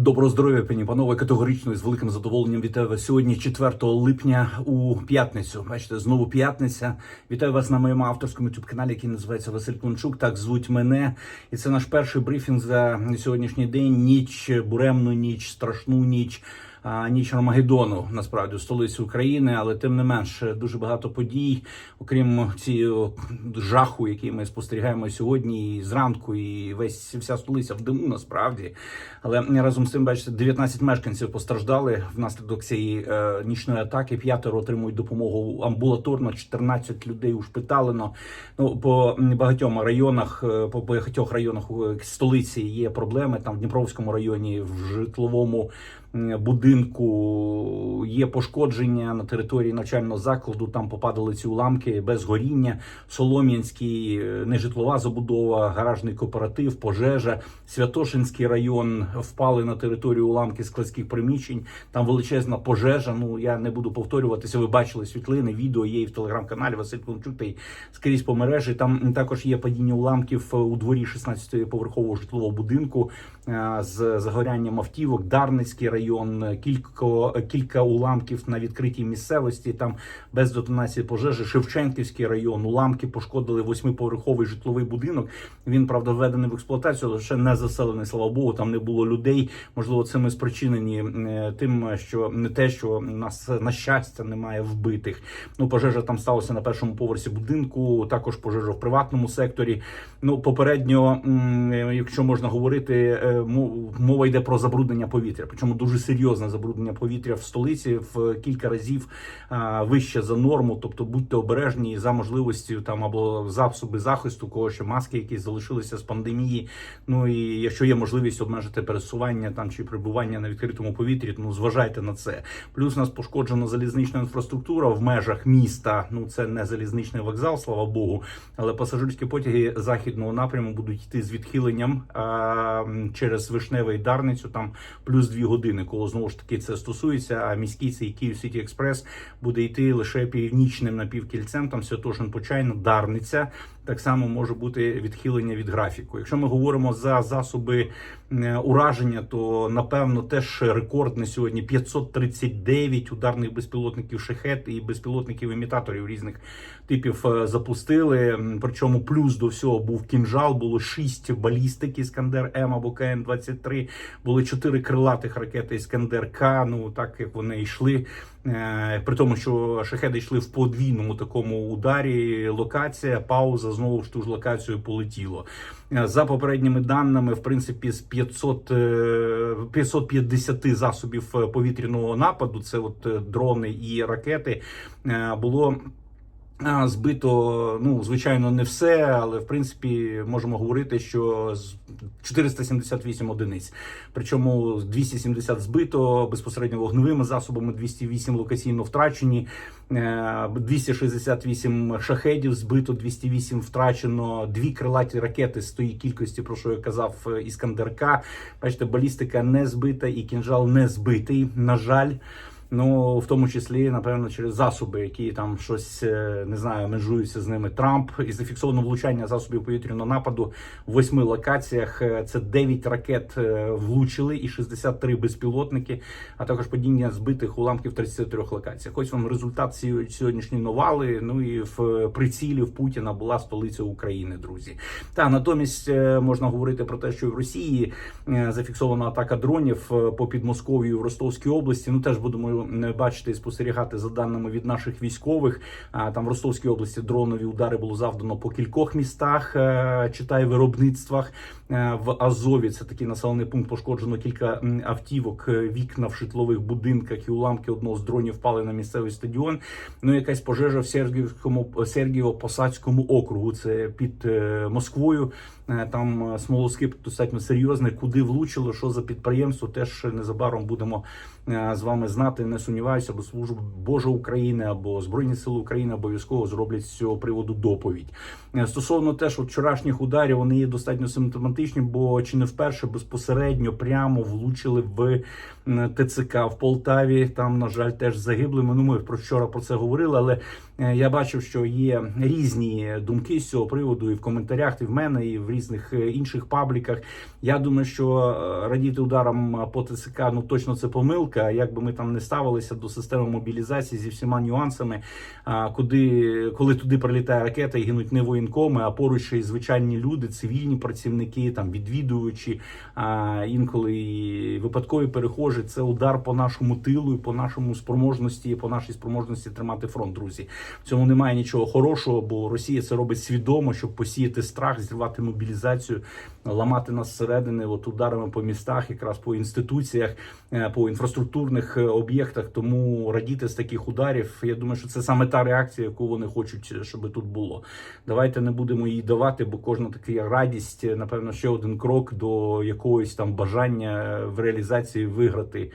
Доброго здоров'я, пані панове, категорично і з великим задоволенням вітаю вас сьогодні, 4 липня у п'ятницю. Бачите, знову п'ятниця. Вітаю вас на моєму авторському youtube каналі, який називається Василь Клончук. Так звуть мене. І це наш перший брифінг за сьогоднішній день. Ніч, буремну ніч, страшну ніч. Ніч Армагеддону, насправді, столиці України, але тим не менш дуже багато подій, окрім цієї жаху, який ми спостерігаємо сьогодні, і зранку, і весь вся столиця в диму, насправді. Але разом з тим, бачите, 19 мешканців постраждали внаслідок цієї е, нічної атаки. П'ятеро отримують допомогу амбулаторно, 14 людей ушпиталено. Ну по багатьом районах, е, по багатьох районах е, столиці є проблеми. Там в Дніпровському районі, в житловому будинку є пошкодження на території навчального закладу. Там попадали ці уламки без горіння. Солом'янський, е, нежитлова забудова, гаражний кооператив, пожежа, Святошинський район впали на територію уламки складських приміщень. Там величезна пожежа. Ну я не буду повторюватися. Ви бачили світлини, відео є і в телеграм-каналі Василь й скрізь по мережі. Там також є падіння уламків е, у дворі 16-поверхового житлового будинку е, з загорянням автівок. Дарницький район, е, кілька, кілька уламків на відкритій місцевості. Там без детонації пожежі. Шевченківський район, уламки пошкодили восьмиповерховий житловий будинок. Він правда введений в експлуатацію, але ще не заселений. Слава Богу, там не було людей. Можливо, це ми спричинені е, тим, що не те, що нас на щастя немає вбитих. Ну, пожежа там сталася на першому поверсі будинку. Також пожежа в приватному секторі. Ну, попередньо, якщо можна говорити, е, мова йде про забруднення повітря. Причому дуже серйозне забруднення повітря в столиці в кілька разів вище за норму. Тобто будьте обережні за можливістю там або засоби захисту, кого ще маски, які залишилися з пандемії. Ну і якщо є можливість обмежити пересування там чи перебування на відкритому повітрі, ну зважайте на це. Плюс нас пошкоджена залізнична інфраструктура в межах міста. Ну це не залізничний вокзал, слава Богу. Але пасажирські потяги західного напряму будуть йти з відхиленням а, через Вишневе і Дарницю. Там плюс дві години. Кого знову ж таки це стосується. А міський цей Київ Сіті Експрес буде йти лише північним напівкільцем. Там Святошин Почайна, Дарниця. Так само може бути відхилення від графіку. Якщо ми говоримо за засоби е, ураження, то напевно теж рекорд на сьогодні 539 ударних безпілотників шахет і безпілотників імітаторів різних типів е, запустили. Причому плюс до всього був кінжал, було 6 балістик Іскандер М або КН 23 були 4 крилатих ракети Іскандер К. Ну так як вони йшли. Е, При тому, що шахеди йшли в подвійному такому ударі. Локація, пауза знову ж ту ж локацію полетіло. Е, За попередніми даними, в принципі, з 500, е, 550 засобів повітряного нападу, це от дрони і ракети, було. Збито, ну звичайно, не все, але в принципі можемо говорити, що з 478 одиниць. Причому 270 збито безпосередньо вогневими засобами, 208 локаційно втрачені, е, 268 шахедів збито, 208 втрачено, дві крилаті ракети з тої кількості, про що я казав, е, Іскандерка. Бачите, балістика не збита і кінжал не збитий. На жаль. Ну, в тому числі, напевно, через засоби, які там щось е, не знаю, межуються з ними. Трамп і зафіксовано влучання засобів повітряного нападу в восьми локаціях. Е, Це 9 ракет е, влучили і 63 безпілотники, а також падіння збитих уламків в 33 локаціях. Ось вам результат сьогоднішньої навали. Ну і в прицілі в Путіна була столиця України, друзі. Та натомість можна говорити про те, що в Росії зафіксована атака дронів по Підмосков'ю в Ростовській області. Ну теж будемо е, бачити і спостерігати за даними від наших військових. Там в Ростовській області дронові удари було завдано по кількох містах, е, читай виробництвах. Е, В Азові це такий населений пункт. Пошкоджено кілька автівок, е, вікна в житлових будинках і уламки одного з дронів впали на місцевий стадіон. Ну, якась пожежа в Сергіївському Сергієво-Посадському округу. Це під Москвою. Е, Там е, смолоскип достатньо серйозний. Куди влучило, що за підприємство, теж незабаром будемо е, з вами знати. Не сумніваюся, бо служба Божа України або Збройні Сили України обов'язково зроблять з цього приводу доповідь. Стосовно теж вчорашніх ударів, вони є достатньо симптоматичні, бо чи не вперше безпосередньо прямо влучили в ТЦК в Полтаві. Там, на жаль, теж загиблими. Ну, ми про вчора про це говорили, але Я бачив, що є різні думки з цього приводу і в коментарях, і в мене, і в різних е, інших пабліках. Я думаю, що е, радіти ударом по ТСК ну точно це помилка. Як би ми там не ставилися до системи мобілізації зі всіма нюансами, куди коли туди прилітає ракета і гинуть не воєнкоми, а поруч ще й звичайні люди, цивільні працівники, там відвідувачі, а інколи і випадкові перехожі. Це удар по нашому тилу, і по нашому спроможності, по нашій спроможності тримати фронт, друзі. В цьому немає нічого хорошого, бо Росія це робить свідомо, щоб посіяти страх, зірвати мобілізацію, ламати нас зсередини, от ударами по містах, якраз по інституціях, е, по інфраструктурних е, об'єктах. Тому радіти з таких ударів. Я думаю, що це саме та реакція, яку вони хочуть, щоб тут було. Давайте не будемо її давати, бо кожна така радість, напевно, ще один крок до якогось там бажання е, в реалізації виграти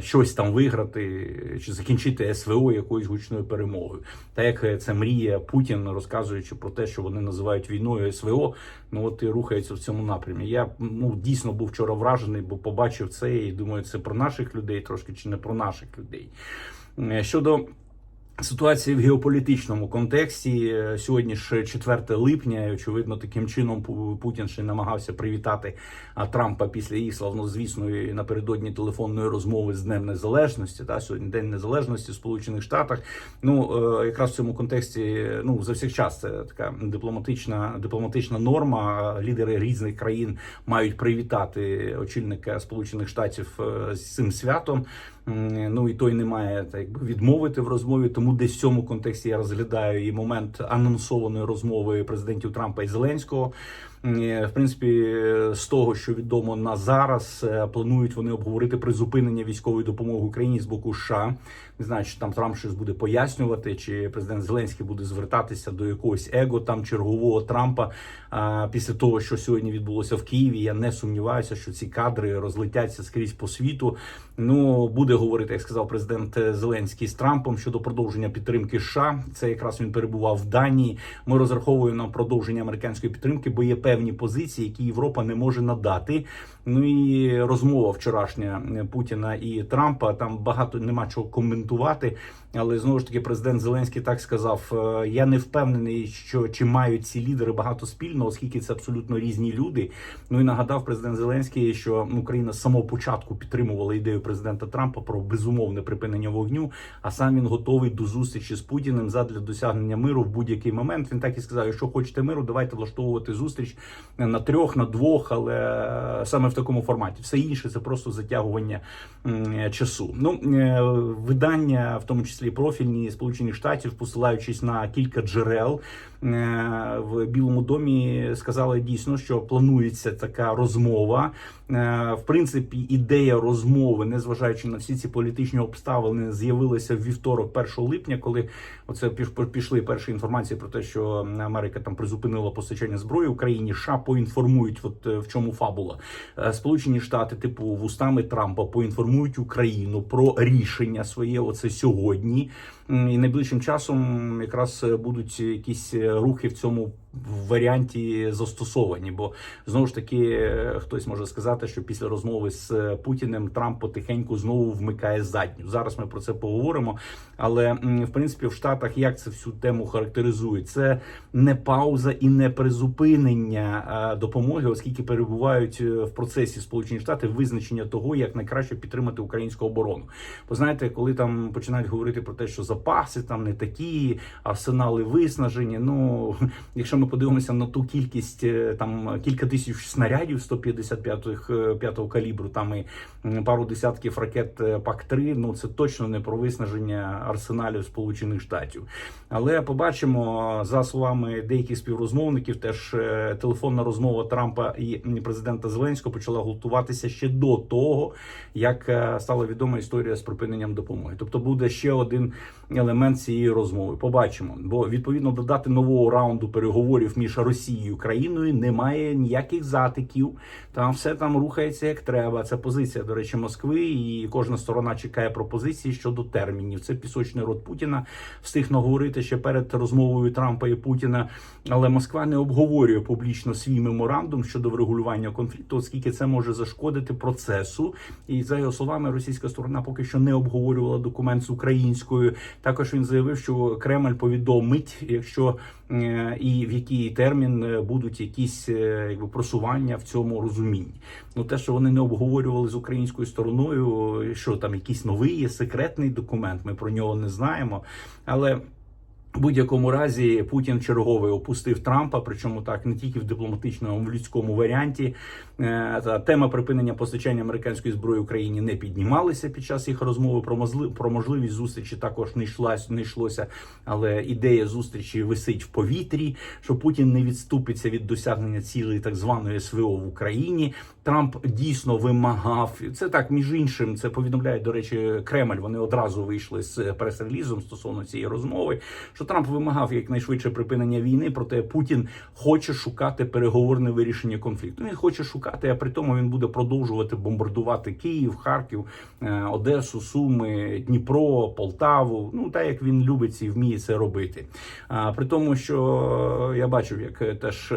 щось там виграти чи закінчити СВО якоюсь гучною перемогою. Та як це мріє Путін, розказуючи про те, що вони називають війною СВО, ну от і рухається в цьому напрямі. Я ну дійсно був вчора вражений, бо побачив це і думаю, це про наших людей трошки чи не про наших людей. Е, Щодо Ситуація в геополітичному контексті Е, сьогодні ж 4 липня. і, Очевидно, таким чином Путін ще намагався привітати Трампа після їх славнозвісної напередодні телефонної розмови з Днем Незалежності. Та сьогодні День Незалежності в Сполучених Штатах. Ну е, якраз в цьому контексті, ну завсякчас це така дипломатична дипломатична норма. Лідери різних країн мають привітати очільника Сполучених Штатів е, з цим святом. Ну і той не має так якби відмовити в розмові. Тому десь в цьому контексті я розглядаю і момент анонсованої розмови президентів Трампа і Зеленського. Е, В принципі, е, з того, що відомо на зараз, е, планують вони обговорити призупинення військової допомоги Україні з боку США. Не знаю, чи там Трамп щось буде пояснювати, чи президент Зеленський буде звертатися до якогось его там чергового Трампа. А після того, що сьогодні відбулося в Києві, я не сумніваюся, що ці кадри розлетяться скрізь по світу. Ну буде говорити, як сказав президент Зеленський з Трампом щодо продовження підтримки США. Це якраз він перебував в Данії. Ми розраховуємо на продовження американської підтримки, бо є певні позиції, які Європа не може надати. Ну і розмова вчорашня Путіна і Трампа. Там багато нема чого коментувати. Але знову ж таки, президент Зеленський так сказав: е, я не впевнений, що чи мають ці лідери багато спільного, оскільки це абсолютно різні люди. Ну і нагадав президент Зеленський, що Україна з самого початку підтримувала ідею президента Трампа про безумовне припинення вогню. А сам він готовий до зустрічі з Путіним задля досягнення миру в будь-який момент. Він так і сказав: якщо хочете миру, давайте влаштовувати зустріч на трьох, на двох, але саме в такому форматі. Все інше це просто затягування часу. Ну е, видання, в тому числі профільні Сполучених Штатів, посилаючись на кілька джерел в Білому домі, сказали дійсно, що планується така розмова. Е, В принципі, ідея розмови, незважаючи на всі ці політичні обставини, з'явилася в вівторок, 1 липня, коли оце піш- пішли перші інформації про те, що Америка там призупинила постачання зброї Україні. США поінформують, от е, в чому фабула. Е, Сполучені Штати, типу вустами Трампа, поінформують Україну про рішення своє. Оце сьогодні. І найближчим часом якраз е, будуть якісь е, рухи в цьому варіанті застосовані. Бо знову ж таки е, хтось може сказати, що після розмови з е, Путіним Трамп потихеньку знову вмикає задню. Зараз ми про це поговоримо. Але в принципі в Штатах як це всю тему характеризують? Це не пауза і не призупинення допомоги, оскільки перебувають е, в процесі Сполучені Штати визначення того, як найкраще підтримати українську оборону. Бо знаєте, коли там починають говорити про те, що запаси там не такі, арсенали виснажені. Ну якщо ми подивимося на ту кількість е, там кілька тисяч снарядів 155-х, е, калібру, там і пару десятків ракет е, ПАК-3, ну це точно не про виснаження арсеналів Сполучених Штатів. Але побачимо за словами деяких співрозмовників, теж телефонна розмова Трампа і президента Зеленського почала готуватися ще до того, як стала відома історія з припиненням допомоги. Тобто буде ще один елемент цієї розмови. Побачимо, бо відповідно додати нового раунду переговорів переговорів між Росією і Україною немає ніяких затиків. Там все там рухається як треба. Це позиція, до речі, Москви, і кожна сторона чекає пропозиції щодо термінів. Це пісочний рот Путіна встиг наговорити ще перед розмовою Трампа і Путіна. Але Москва не обговорює публічно свій меморандум щодо врегулювання конфлікту, оскільки це може зашкодити процесу. І за його словами, російська сторона поки що не обговорювала документ з українською. Також він заявив, що Кремль повідомить, якщо і в який термін е, будуть якісь е, якби просування в цьому розумінні. Ну те, що вони не обговорювали з українською стороною, що там якийсь новий є секретний документ, ми про нього не знаємо, але. В будь-якому разі Путін черговий опустив Трампа, причому так не тільки в дипломатичному, а в людському варіанті. Е, тема припинення постачання американської зброї Україні не піднімалася під час їх розмови. Про про можливість зустрічі також не йшлась, не йшлося. Але ідея зустрічі висить в повітрі, що Путін не відступиться від досягнення цілей так званої СВО в Україні. Трамп дійсно вимагав це так. Між іншим, це повідомляє до речі, Кремль. Вони одразу вийшли з прес-релізом стосовно цієї розмови. Що Трамп вимагав якнайшвидше припинення війни, проте Путін хоче шукати переговорне вирішення конфлікту. Він хоче шукати, а при тому він буде продовжувати бомбардувати Київ, Харків, е, Одесу, Суми, Дніпро, Полтаву. Ну так як він любить і вміє це робити. А при тому, що я бачив, як теж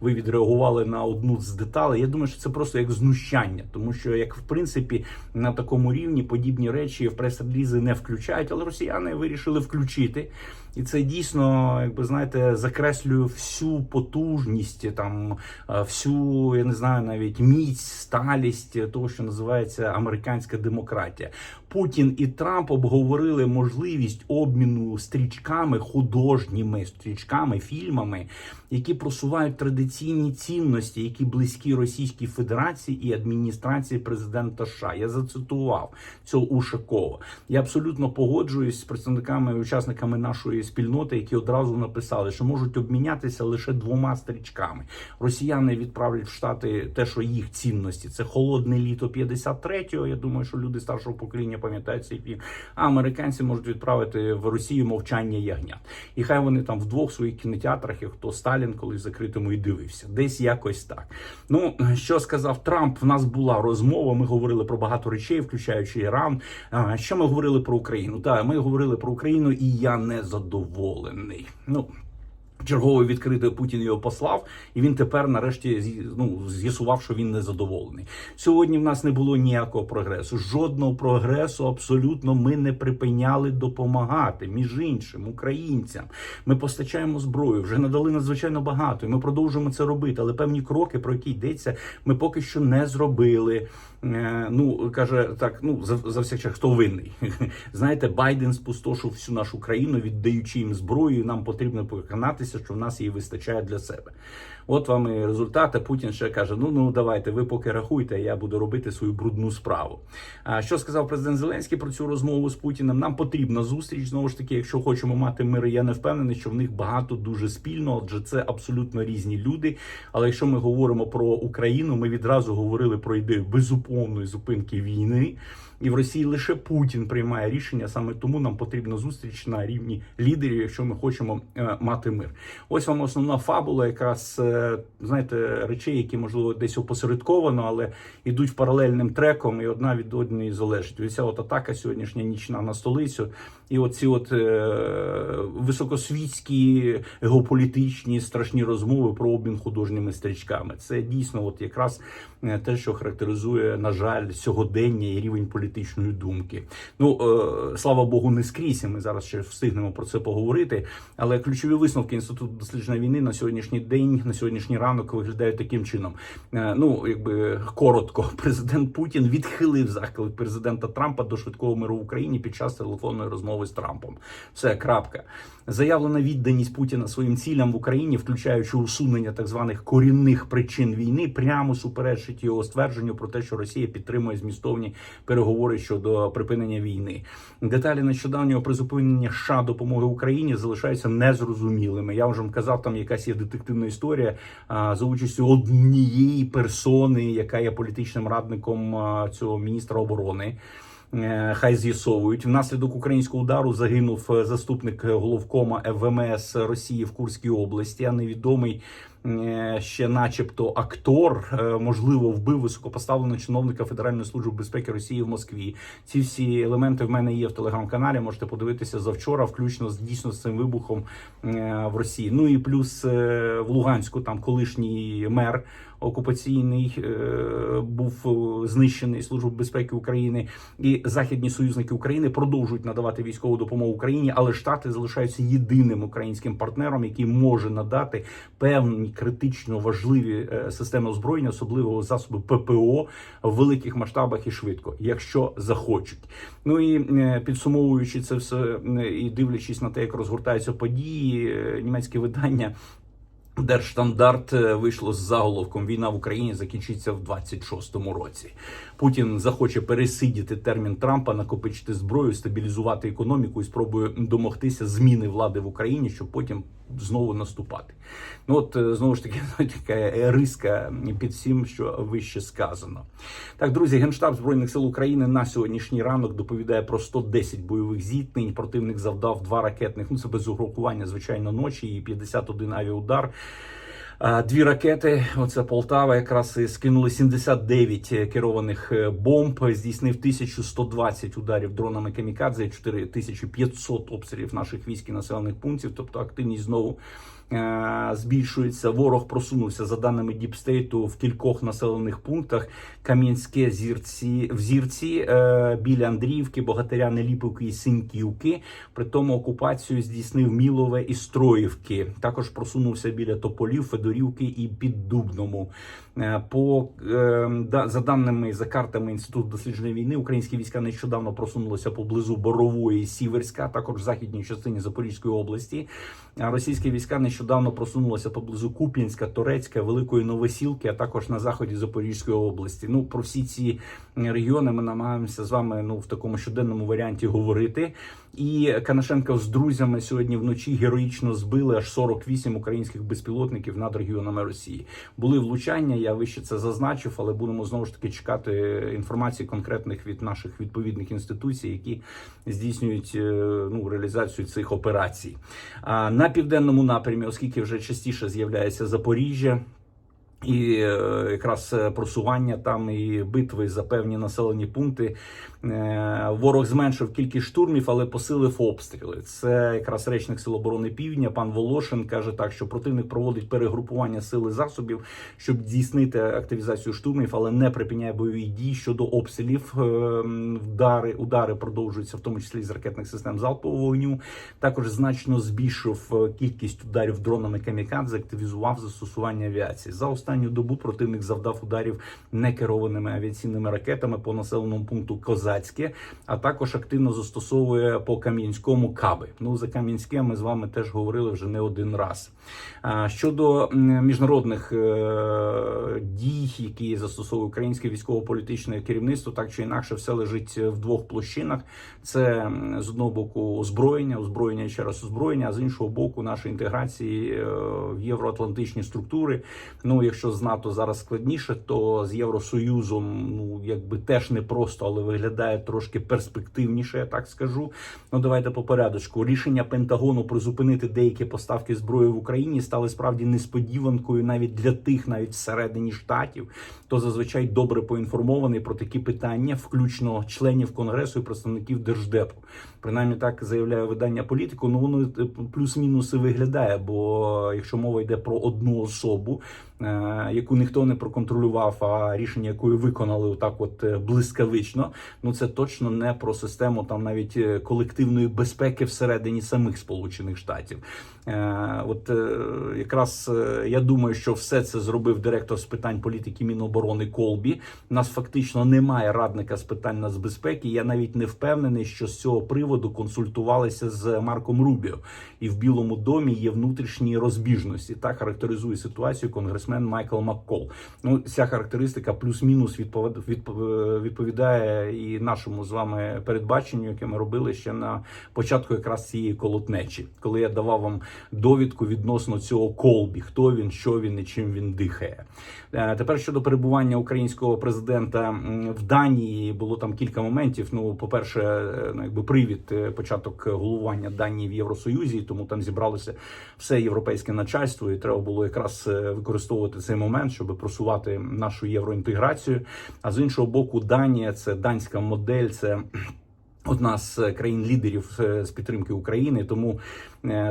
ви відреагували на одну з деталей. Я думаю, що це просто як знущання, тому що як в принципі на такому рівні подібні речі в прес-релізи не включають, але росіяни вирішили включити. І це дійсно, якби знаєте, закреслює всю потужність, там е, всю, я не знаю, навіть міць, сталість того, що називається американська демократія. Путін і Трамп обговорили можливість обміну стрічками, художніми стрічками, фільмами, які просувають традиційні цінності, які близькі Російській Федерації і адміністрації президента США. Я зацитував цього Ушакова. Я абсолютно погоджуюсь з представниками учасниками нашої спільноти, які одразу написали, що можуть обмінятися лише двома стрічками. Росіяни відправлять в Штати те, що їх цінності це холодне літо 53-го. Я думаю, що люди старшого покоління пам'ятають цей фільм. А американці можуть відправити в Росію мовчання ягнят. І хай вони там в двох своїх кінотеатрах, як хто Сталін, колись закритому і дивився. Десь якось так. Ну що сказав Трамп? В нас була розмова. Ми говорили про багато речей, включаючи Іран. Що ми говорили про Україну? Так, ми говорили про Україну, і я не задоволений. Ну. Черговий відкритий Путін його послав, і він тепер, нарешті, ну, з'ясував, що він не задоволений. Сьогодні в нас не було ніякого прогресу. Жодного прогресу абсолютно ми не припиняли допомагати між іншим українцям. Ми постачаємо зброю, вже надали надзвичайно багато. І ми продовжуємо це робити. Але певні кроки, про які йдеться, ми поки що не зробили. Е, Ну каже так: ну за, за всяк хто винний. Знаєте, Байден спустошив всю нашу країну, віддаючи їм зброю. і Нам потрібно переконатися, що в нас її вистачає для себе. От вам і результати. Путін ще каже: Ну ну давайте, ви поки рахуйте, я буду робити свою брудну справу. А що сказав президент Зеленський про цю розмову з Путіним? Нам потрібна зустріч. Знову ж таки, якщо хочемо мати мир, я не впевнений, що в них багато дуже спільного, адже це абсолютно різні люди. Але якщо ми говоримо про Україну, ми відразу говорили про ідею безуповної зупинки війни. І в Росії лише Путін приймає рішення. Саме тому нам потрібна зустріч на рівні лідерів, якщо ми хочемо е, мати мир. Ось вам основна фабула, якраз знаєте, речей, які можливо десь опосередковано, але йдуть паралельним треком, і одна від одної залежить. Ось ця от атака сьогоднішня нічна на столицю, і оці от е, високосвітські геополітичні страшні розмови про обмін художніми стрічками. Це дійсно, от якраз е, те, що характеризує, на жаль, сьогодення і рівень політичної думки. Ну е, слава Богу, не скрізь. Ми зараз ще встигнемо про це поговорити. Але ключові висновки інституту дослідження війни на сьогоднішній день, на сьогоднішній ранок виглядають таким чином. Е, ну якби коротко, президент Путін відхилив заклик президента Трампа до швидкого миру в Україні під час телефонної розмови з Трампом. Все крапка. Заявлена відданість Путіна своїм цілям в Україні, включаючи усунення так званих корінних причин війни, прямо суперечить його ствердженню про те, що Росія підтримує змістовні переговори щодо припинення війни. Деталі нещодавнього призупинення США допомоги Україні залишаються незрозумілими. Я вже вам казав, там якась є детективна історія за участю однієї персони, яка є політичним радником цього міністра оборони. Е, хай з'ясовують. Внаслідок українського удару загинув е, заступник головкома ВМС Росії в Курській області, а невідомий. е, Ще, начебто, актор е, можливо вбив високопоставленого чиновника Федеральної служби безпеки Росії в Москві. Ці всі елементи в мене є в телеграм-каналі. Можете подивитися завчора, включно з дійсно з цим вибухом е, в Росії. Ну і плюс е, в Луганську там колишній мер окупаційний е, був е, знищений Службою безпеки України, і західні союзники України продовжують надавати військову допомогу Україні, але Штати залишаються єдиним українським партнером, який може надати певні критично важливі е, системи озброєння, особливо засоби ППО в великих масштабах і швидко, якщо захочуть. Ну і підсумовуючи це все і дивлячись на те, як розгортаються події, німецьке видання. Держстандарт е, вийшло з заголовком Війна в Україні закінчиться в 26-му році. Путін захоче пересидіти термін Трампа, накопичити зброю, стабілізувати економіку і спробує домогтися зміни влади в Україні, щоб потім знову наступати. Ну от е, знову ж таки така риска під всім, що вище сказано. Так, друзі, генштаб збройних сил України на сьогоднішній ранок доповідає про 110 бойових зіткнень. Противник завдав два ракетних. Ну це без урокування, звичайно, ночі і 51 авіаудар. Дві ракети, оце Полтава, якраз і скинули 79 керованих е, бомб, здійснив 1120 ударів дронами камікадзе, 4500 обстрілів наших військ і населених пунктів. Тобто активність знову е, збільшується. Ворог просунувся за даними Діпстейту в кількох населених пунктах: Кам'янське, зірці, в зірці біля Андріївки, Богатиря, Неліпівки і Синьківки. При тому окупацію здійснив Мілове і Строївки. Також просунувся біля Тополів, Федорівки і Піддубному. Е, По е, за даними за картами інституту дослідження війни, українські війська нещодавно просунулися поблизу Борової Сіверська, також в західній частині Запорізької області. Російські війська нещодавно просунулися поблизу Куп'янська, Торецька, Великої Новосілки, а також на заході Запорізької області. Ну про всі ці регіони ми намагаємося з вами ну в такому щоденному варіанті говорити. І Канашенко з друзями сьогодні вночі героїчно збили аж 48 українських безпілотників над регіонами Росії. Були влучання. Я вище це зазначив, але будемо знову ж таки чекати інформації конкретних від наших відповідних інституцій, які здійснюють е, ну реалізацію цих операцій. А на південному напрямі, оскільки вже частіше з'являється Запоріжжя. І е, якраз е, просування там і битви за певні населені пункти. Е, Ворог зменшив кількість штурмів, але посилив обстріли. Це якраз речник Сил оборони Півдня. Пан Волошин каже так, що противник проводить перегрупування сил і засобів, щоб здійснити активізацію штурмів, але не припиняє бойові дії щодо обстрілів. Вдари удари продовжуються, в тому числі з ракетних систем залпового вогню. Також значно збільшив кількість ударів дронами камікадзе, активізував застосування авіації. За останню добу противник завдав ударів некерованими авіаційними ракетами по населеному пункту Козацьке, а також активно застосовує по Кам'янському каби. Ну за Кам'янське ми з вами теж говорили вже не один раз. А щодо міжнародних е, дій, які застосовує українське військово-політичне керівництво, так чи інакше, все лежить в двох площинах. Це з одного боку озброєння, озброєння і ще раз озброєння, а з іншого боку, нашої інтеграції е, в євроатлантичні структури. Ну, якщо з НАТО зараз складніше, то з Євросоюзом ну якби теж не просто, але виглядає трошки перспективніше, я так скажу. Ну давайте по порядочку. Рішення Пентагону призупинити деякі поставки зброї в Україні стали справді несподіванкою навіть для тих, навіть всередині штатів, хто зазвичай добре поінформований про такі питання, включно членів конгресу і представників держдепу. Принаймні так заявляє видання політику. Ну воно е, плюс-мінус виглядає. Бо якщо мова йде про одну особу, е, яку ніхто не проконтролював, а рішення якої виконали отак, от е, блискавично, ну це точно не про систему там навіть е, колективної безпеки всередині самих Сполучених Штатів. Е, От е, якраз е, я думаю, що все це зробив директор з питань політики Міноборони Колбі. У нас фактично немає радника з питань нацбезпеки. Я навіть не впевнений, що з цього приводу консультувалися з Марком Рубіо. І в Білому домі є внутрішні розбіжності. Так характеризує ситуацію конгресмен. Майкл Маккол. Ну, ця характеристика плюс-мінус відповід- відповідає і нашому з вами передбаченню, яке ми робили ще на початку якраз цієї колотнечі, коли я давав вам довідку відносно цього колбі, хто він, що він і чим він дихає. Е, Тепер щодо перебування українського президента в Данії було там кілька моментів. Ну, по-перше, е, ну, якби привід е, початок головування Данії в Євросоюзі, тому там зібралося все європейське начальство, і треба було якраз е, використовувати цей момент, щоб просувати нашу євроінтеграцію. А з іншого боку, Данія це данська модель, це. Одна з е, країн-лідерів е, з підтримки України, тому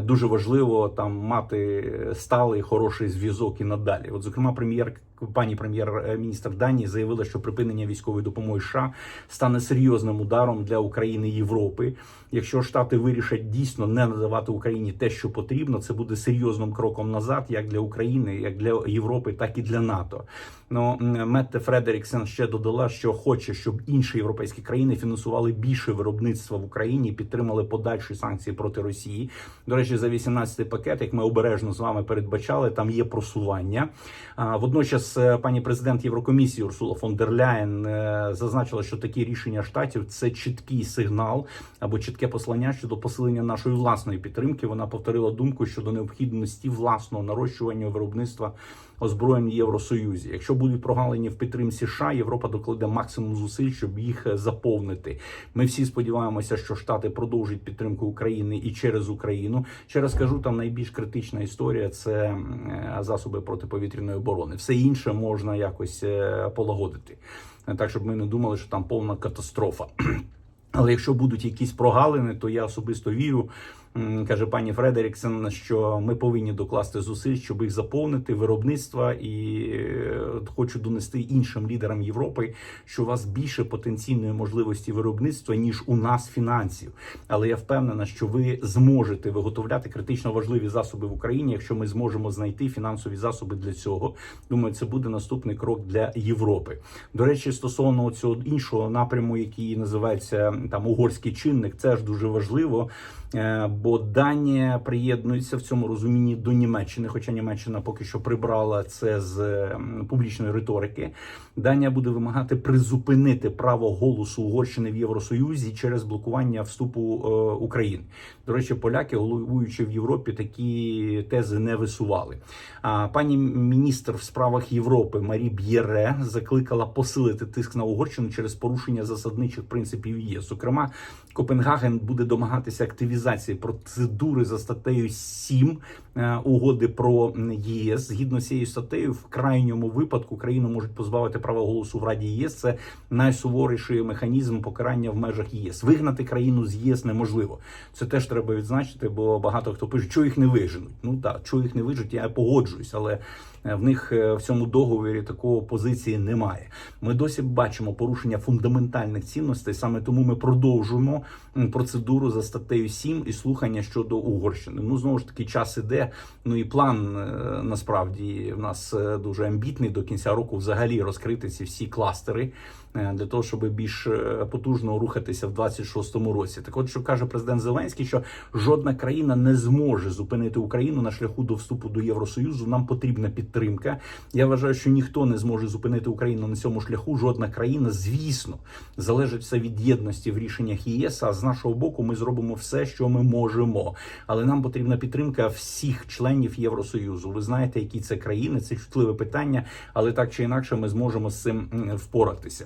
дуже важливо там мати сталий хороший зв'язок і надалі. От, зокрема, прем'єр пані прем'єр-міністр Данії заявила, що припинення військової допомоги США стане серйозним ударом для України і Європи. Якщо Штати вирішать дійсно не надавати Україні те, що потрібно, це буде серйозним кроком назад, як для України, як для Європи, так і для НАТО. Ну Метте Фредеріксен ще додала, що хоче, щоб інші європейські країни фінансували більше виробництва в Україні, підтримали подальші санкції проти Росії. До речі, за 18-й пакет, як ми обережно з вами передбачали, там є просування. Водночас, е, пані президент Єврокомісії Урсула фон дер Ляєн е, зазначила, що такі рішення штатів це чіткий сигнал або чітке послання щодо посилення нашої власної підтримки. Вона повторила думку щодо необхідності власного нарощування виробництва озброєнь в Євросоюзі. Якщо будуть прогалені в підтримці США, Європа докладе максимум зусиль, щоб їх е, заповнити. Ми всі сподіваємося, що Штати продовжать підтримку України і через Україну. Ще раз кажу, там найбільш критична історія це е, засоби протиповітряної оборони. Все інше можна якось е, полагодити, так щоб ми не думали, що там повна катастрофа. Але якщо будуть якісь прогалини, то я особисто вірю, каже пані Фредеріксен, що ми повинні докласти зусиль, щоб їх заповнити виробництва, і е, хочу донести іншим лідерам Європи, що у вас більше потенційної можливості виробництва ніж у нас фінансів. Але я впевнена, що ви зможете виготовляти критично важливі засоби в Україні, якщо ми зможемо знайти фінансові засоби для цього. Думаю, це буде наступний крок для Європи. До речі, стосовно цього іншого напряму, який називається там угорський чинник, це ж дуже важливо. Бо Данія приєднується в цьому розумінні до Німеччини, хоча Німеччина поки що прибрала це з ем, публічної риторики. Данія буде вимагати призупинити право голосу Угорщини в Євросоюзі через блокування вступу е, України. До речі, поляки, головуючи в Європі, такі тези не висували. А пані міністр в справах Європи Марі Б'єре закликала посилити тиск на Угорщину через порушення засадничих принципів ЄС. Зокрема, Копенгаген буде домагатися активізації процедури за статтею 7 е, угоди про ЄС. Згідно з цією статтею, в крайньому випадку країну можуть позбавити права голосу в Раді ЄС. Це найсуворіший механізм покарання в межах ЄС. Вигнати країну з ЄС неможливо. Це теж треба відзначити, бо багато хто пише, що їх не виженуть. Ну так, що їх не вижуть, я погоджуюсь, але в них е, в цьому договорі такого позиції немає. Ми досі бачимо порушення фундаментальних цінностей. Саме тому ми продовжуємо процедуру за статтею 7 і слухання щодо Угорщини. Ну знову ж таки, час іде. Ну і план е, насправді в нас е, дуже амбітний до кінця року взагалі розкрити ці всі кластери е, для того, щоб більш е, потужно рухатися в 26-му році. Так, от що каже президент Зеленський, що жодна країна не зможе зупинити Україну на шляху до вступу до Євросоюзу. Нам потрібна підтримка. Я вважаю, що ніхто не зможе зупинити Україну на цьому шляху. Жодна країна, звісно, залежить все від єдності в рішеннях ЄС. А з нашого боку ми зробимо все, що ми можемо. Але нам потрібна підтримка всіх членів Євросоюзу. Ви знаєте, які це країни, це чутливе питання, але так чи інакше ми зможемо з цим впоратися.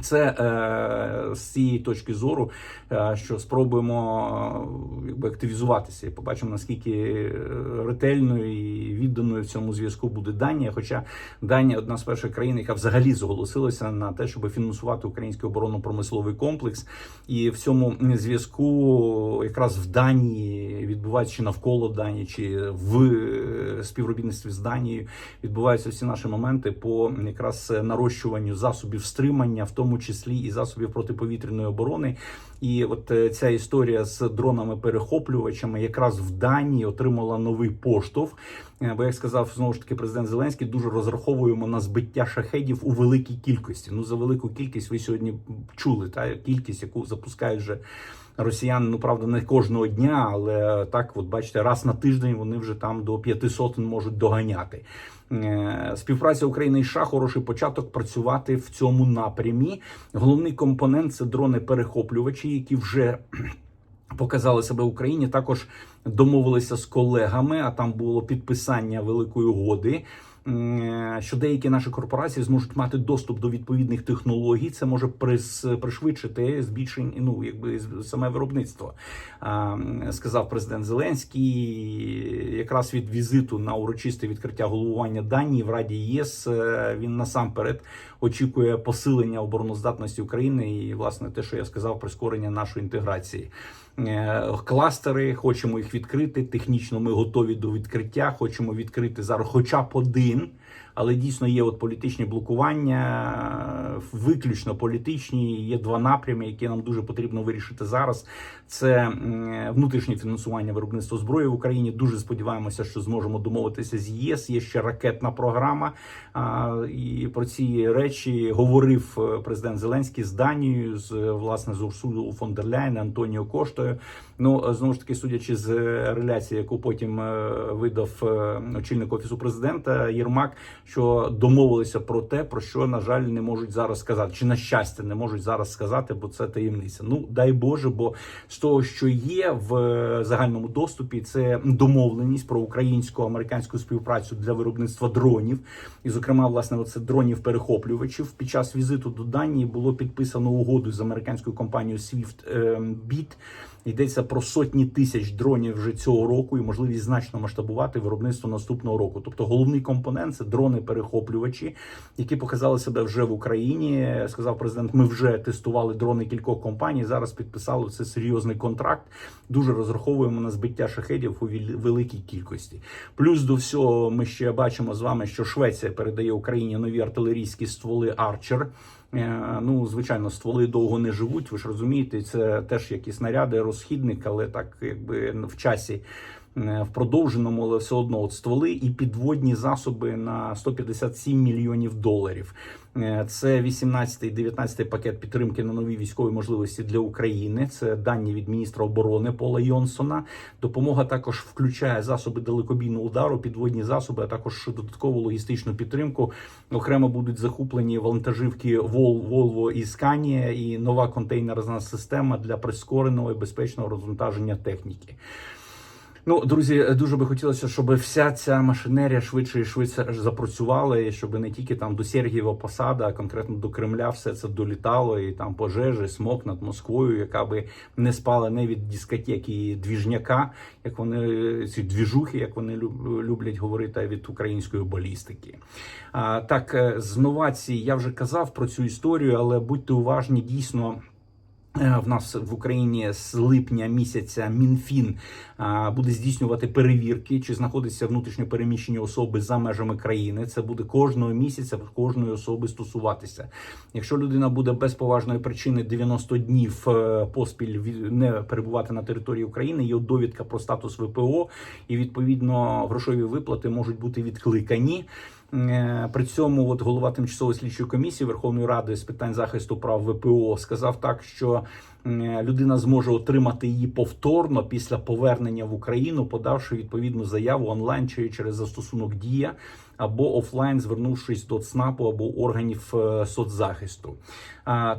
Це е, з цієї точки зору, е, що спробуємо е, якби активізуватися і побачимо наскільки е, ретельною і відданою в цьому зв'язку буде Данія. Хоча Данія одна з перших країн, яка взагалі зголосилася на те, щоб фінансувати український оборонно-промисловий комплекс, і в цьому зв'язку якраз в Данії відбувається чи навколо Данії, чи в е, співробітництві з Данією відбуваються всі наші моменти по якраз нарощуванню засобів стримання, в тому числі і засобів протиповітряної оборони. І от е, ця історія з дронами-перехоплювачами якраз в Данії отримала новий поштовх. Е, Бо як сказав знову ж таки президент Зеленський, дуже розраховуємо на збиття шахедів у великій кількості. Ну за велику кількість ви сьогодні чули та кількість, яку запускають вже росіян, ну правда, не кожного дня, але так, от бачите, раз на тиждень вони вже там до п'яти сотень можуть доганяти. Е, Співпраця України і США хороший початок працювати в цьому напрямі. Головний компонент це дрони-перехоплювачі, які вже показали себе Україні. Також домовилися з колегами, а там було підписання великої угоди. М, Що деякі наші корпорації зможуть мати доступ до відповідних технологій, це може пришвидшити збільшення, ну якби саме виробництво, сказав президент Зеленський. Якраз від візиту на урочисте відкриття головування Данії в Раді ЄС е, він насамперед очікує посилення обороноздатності України і власне те, що я сказав, прискорення нашої інтеграції. Е, Кластери хочемо їх відкрити. Технічно ми готові до відкриття. Хочемо відкрити зараз, хоча б один. Але дійсно є от політичні блокування, виключно політичні. Є два напрями, які нам дуже потрібно вирішити зараз. Це внутрішнє фінансування виробництва зброї в Україні. Дуже сподіваємося, що зможемо домовитися з ЄС. Є ще ракетна програма. І про ці речі говорив е, президент Зеленський з Данією, з власне з Урсулою фон дер Ляйн, Антоніо Коштою. Ну е, знову ж таки, судячи з е, реляції, яку потім видав очільник офісу президента Єрмак, що домовилися про те, про що на жаль не можуть зараз сказати, чи на щастя не можуть зараз сказати, бо це таємниця. Ну дай Боже, бо з того, що є в е, загальному доступі, це домовленість про українсько-американську співпрацю для виробництва дронів, і, зокрема, власне, оце дронів перехоплювачів. Під час візиту до Данії було підписано угоду з американською компанією Swift е, Bit. Йдеться про сотні тисяч дронів вже цього року і можливість значно масштабувати виробництво наступного року. Тобто головний компонент це дрони-перехоплювачі, які показали себе вже в Україні. Сказав президент, ми вже тестували дрони кількох компаній. Зараз підписали це серйозний контракт. Дуже розраховуємо на збиття шахедів у великій кількості. Плюс до всього, ми ще бачимо з вами, що Швеція передає Україні нові артилерійські стволи Арчер. Е, Ну, звичайно, стволи довго не живуть. Ви ж розумієте, це теж якісь снаряди, розхідник, але так якби в часі. Е, В продовженому, але все одно от стволи і підводні засоби на 157 мільйонів доларів. Е, Це 18-й, 19-й пакет підтримки на нові військові можливості для України. Це дані від міністра оборони Пола Йонсона. Допомога також включає засоби далекобійного удару, підводні засоби, а також додаткову логістичну підтримку. Окремо будуть закуплені вантажівки Vol- Volvo і Scania і нова контейнерна система для прискореного і безпечного розвантаження техніки. Ну, друзі, дуже би хотілося, щоб вся ця машинерія швидше і швидше запрацювала, і щоб не тільки там до Сергієва посада, а конкретно до Кремля все це долітало, і там пожежі, смок над Москвою, яка би не спала не від дискотек і двіжняка, як вони ці двіжухи, як вони люблять говорити, а від української балістики. А, так, е, з новацій я вже казав про цю історію, але будьте уважні, дійсно. Е, В нас в Україні з липня місяця МінФін буде здійснювати перевірки, чи знаходяться внутрішньо переміщені особи за межами країни. Це буде кожного місяця кожної особи стосуватися. Якщо людина буде без поважної причини 90 днів е, поспіль не перебувати на території України, є довідка про статус ВПО, і відповідно грошові виплати можуть бути відкликані. Е, При цьому от голова тимчасової слідчої комісії Верховної Ради з питань захисту прав ВПО сказав так, що людина зможе отримати її повторно після повернення в Україну, подавши відповідну заяву онлайн чи через застосунок Дія або офлайн, звернувшись до ЦНАПу або органів е, соцзахисту.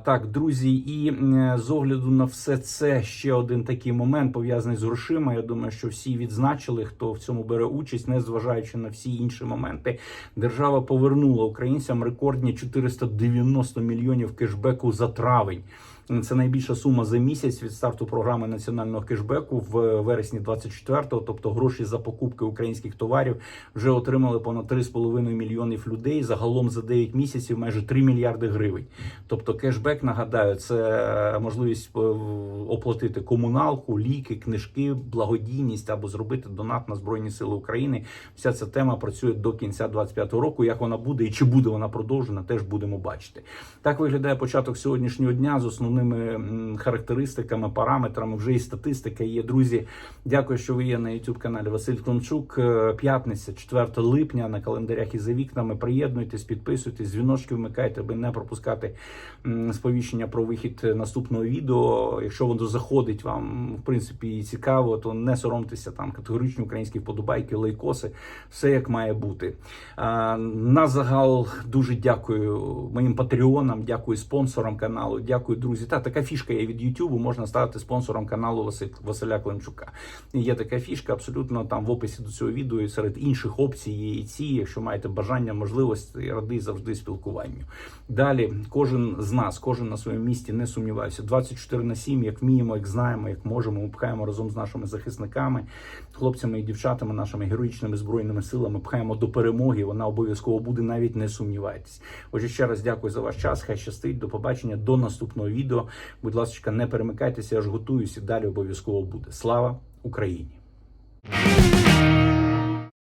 Так, друзі, і е, з огляду на все це ще один такий момент пов'язаний з грошима. Я думаю, що всі відзначили, хто в цьому бере участь, не зважаючи на всі інші моменти. Держава повернула українцям рекордні 490 мільйонів кешбеку за травень. Це найбільша сума за місяць від старту програми національного кешбеку в вересні 24-го, тобто гроші за покупки українських товарів вже отримали понад 3,5 мільйонів людей. Загалом за 9 місяців майже 3 мільярди гривень. Тобто кешбек, нагадаю, це можливість е, оплатити комуналку, ліки, книжки, благодійність або зробити донат на збройні сили України. Вся ця тема працює до кінця 25-го року. Як вона буде і чи буде вона продовжена, теж будемо бачити. Так виглядає початок сьогоднішнього дня з основними основними м, характеристиками, параметрами. Вже і статистика є. Друзі, дякую, що ви є на youtube каналі Василь Климчук. Е, П'ятниця, 4 липня на календарях і за вікнами. Приєднуйтесь, підписуйтесь, дзвіночки вмикайте, аби не пропускати сповіщення про вихід наступного відео. Якщо воно заходить вам, в принципі, цікаво, то не соромтеся там категоричні українські вподобайки, лайкоси, все як має бути. На загал дуже дякую моїм патреонам, дякую спонсорам каналу, дякую, друзі. Та така фішка є від Ютубу. Можна стати спонсором каналу Василя Климчука. Є така фішка, абсолютно там в описі до цього відео і серед інших опцій є і ці. Якщо маєте бажання, можливості, радий завжди спілкуванню. Далі кожен з нас, кожен на своєму місці, не сумніваюся. 24 на 7, як вміємо, як знаємо, як можемо, ми пхаємо разом з нашими захисниками, хлопцями і дівчатами, нашими героїчними збройними силами, пхаємо до перемоги. Вона обов'язково буде, навіть не сумнівайтесь. Отже, ще раз дякую за ваш час. Хай щастить. До побачення, до наступного відео відео. Будь ласка, не перемикайтеся, я ж готуюсь і далі обов'язково буде. Слава Україні!